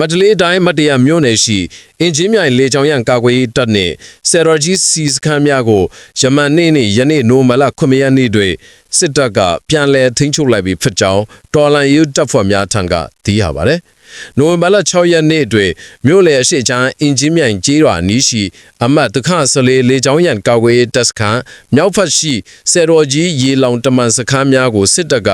မတလေးတိုင်းမတရမြို့နယ်ရှိအင်ဂျင်မြိုင်လေကြောင်ရန်ကာကွယ်ရေးတပ်နှင့်ဆယ်ရော်ကြီးစီစခန်းများကိုယမန်နေ့နှင့်ယနေ့နိုမလ9ရက်နေ့တွင်စစ်တပ်ကပြန်လည်ထိန်းချုပ်လိုက်ပြီးဖြစ်ကြောင်းတော်လန်ယူတပ်ဖွဲ့များထံကသိရပါသည်။ နိုဝင်ဘာလ6ရက်နေ့တွင်မြို့လေအရှိချမ်းအင်ဂျင်မြိုင်ကျေးရွာနီးရှိ အမတ်တခဆလေးလေကြောင်ရန်ကာကွယ်ရေးတပ်စခန်းမြောက်ဖက်ရှိဆယ်တော်ကြီးရေလောင်တမန်စခန်းများကိုစစ်တပ်က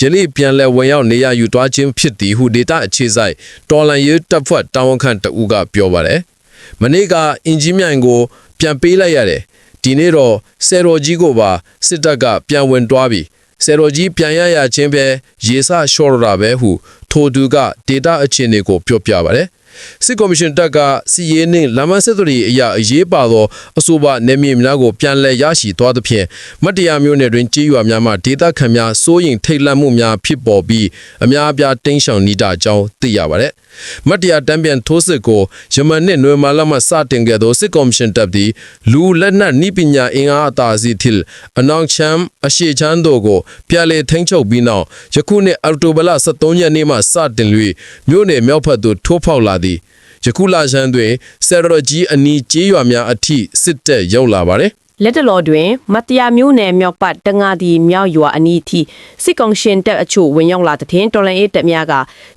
ယနေ့ပြန်လည်ဝင်ရောက်နေရယူသွားခြင်းဖြစ်သည်ဟုဒေတာအခြေဆိုင်တော်လန်ယူတပ်ဖွဲ့တာဝန်ခံတအူးကပြောပါတယ်။မနေ့ကအင်ဂျင်မြိုင်ကို ပြန်ပေးလိုက်ရတယ်။ဒီနေ့တော့ဆယ်တော်ကြီးကိုပါစစ်တပ်ကပြန်ဝင်သွားပြီ။ ဆယ်တော်ကြီးပြန်ရရချင်းပဲရေစလျှော့ရတာပဲဟုထိုသူကဒေတာအခြေအနေကိုပြောပြပါတယ်။ စစ်ကော်မရှင်တပ်ကစီရေးနှင့်လမ်းမဆက်သွယ်ရေးအရာအရေးပါသောအဆိုပါနယ်မြေများကိုပြန်လည်ရရှိသွားသဖြင့်မတ်တရားမျိုးနယ်တွင်ကြေးရွာများမှဒေသခံများစိုးရိမ်ထိတ်လန့်မှုများဖြစ်ပေါ်ပြီးအများအပြားတင်းရှောင်နေကြကြောင်းသိရပါတယ်။မတ်တရားတံပြန်ထိုးစစ်ကိုယမန်နှစ်နွေမာလမှစတင်ခဲ့သောစစ်ကော်မရှင်တပ်သည်လူလက်နက်နိပညာအင်အားအသာစီထစ်အနောက်ချမ်းအရှိချမ်းတို့ကိုပြန်လည်ထိန်းချုပ်ပြီးနောက်ယခုနှစ်အောက်တိုဘာလ23ရက်နေ့မှစတင်၍မြို့နယ်မြောက်ဖက်သို့ထိုးဖောက်လာသည်ယခုလဆန်းတွင်ဆယ်ရကြီးအနီးကျေးရွာများအထိစစ်တပ်ရောက်လာပါတယ်လက်တလော်တွင်မတရားမျိုးနယ်မြောက်ပတ်တငါဒီမြောက်ရွာအနီးထိစစ်ကောင်ရှင်တပ်အချို့ဝင်ရောက်လာတဲ့တင်တော်လန်ရေးတပ်များက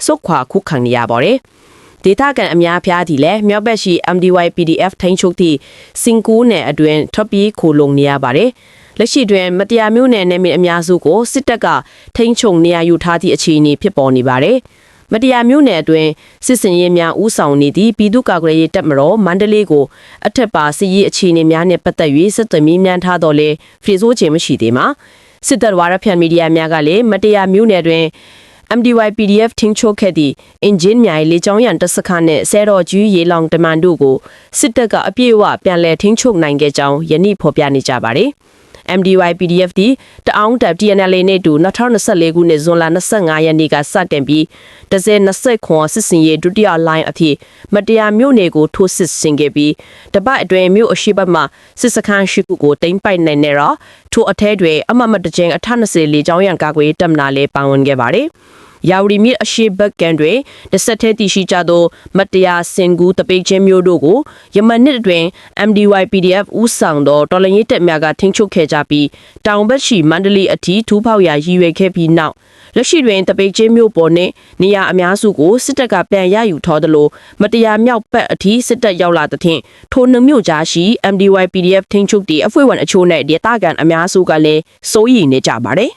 စုတ်ခွာခုခံနေရပါတယ်။ဒေတာကန်အများဖျားသည်လည်းမြောက်ဘက်ရှိ MDY PDF ထိန်းချုပ်သည့်စင်ကူးနယ်အတွင်းထပ်ပြီးခိုလုံနေရပါတယ်။လက်ရှိတွင်မတရားမျိုးနယ်နယ်မြေအများစုကိုစစ်တပ်ကထိန်းချုပ်နေရယူထားသည့်အခြေအနေဖြစ်ပေါ်နေပါတယ်။ မတရားမျိုးနယ်အတွင်းစစ်စင်ရေးများဥဆောင်နေသည့်ပြည်သူ့ကာကွယ်ရေးတပ်မတော်မန္တလေးကိုအထက်ပါစစ်ရေးအခြေအနေများနဲ့ပတ်သက်၍စစ်သွေးမြန်းများထားတော့လဲဖေဆိုးခြင်းမရှိသေးမှာစစ်တပ်ဝါရဖြန့်မီဒီယာများကလည်းမတရားမျိုးနယ်တွင် MDY PDF ထင်းချိုးခဲ့သည့်အင်ဂျင်မြိုင်လေကြောင်းရန်တပ်စခန်းနှင့်ဆဲတော်ကြီးရေလောင်တမန်တို့ကိုစစ်တပ်ကအပြည့်အဝပြန်လည်ထင်းချုပ်နိုင်ခဲ့ကြောင်းယနေ့ဖော်ပြနေကြပါတယ်။ MDY PDF ဒီတအောင်းတပ် TNLA နဲ့တူ2024ခုနှစ်ဇွန်လ25ရက်နေ့ကစတင်ပြီး1020ခွန်စစ်စင်ရေးဒုတိယ line အဖြစ်မတရားမြို့နယ်ကိုထိုးစစ်ဆင်ခဲ့ပြီးတပတ်အတွင်းမြို့အရှိဘက်မှစစ်စခန်းရှိခုကိုတိမ့်ပိုက်နိုင်နေတော့ထိုအထဲတွေအမမတကြင်အထ20လေကြောင်းရန်ကာကွယ်တပ်မနာလေးပါဝင်ခဲ့ပါတယ်။ယာဝတီမြစ်အရှိဘက်ကန်တွေတစ်ဆက်သေးတည်ရှိကြသောမတရားစင်ကူတပိတ်ချင်းမျိုးတို့ကိုယမန်နှစ်တွင် MDY PDF ဦးဆောင်သောတော်လှန်ရေးတပ်များကထိန်းချုပ်ခဲ့ကြပြီးတောင်ဘက်ရှိမန္တလေးအထိထူးဖောက်ရာရည်ရွယ်ခဲ့ပြီးနောက်လက်ရှိတွင်တပိတ်ချင်းမျိုးပေါ်နှင့်နေရာအများစုကိုစစ်တပ်ကပြန်ရယူထော်သလိုမတရားမြောက်ပတ်အထိစစ်တပ်ရောက်လာသဖြင့်ထိုနှမျိုးကြားရှိ MDY PDF ထိန်းချုပ်သည့်အဖွဲ့ဝင်အချို့နဲ့ဒေသခံအများစုကလည်းစိုးရိမ်နေကြပါတယ်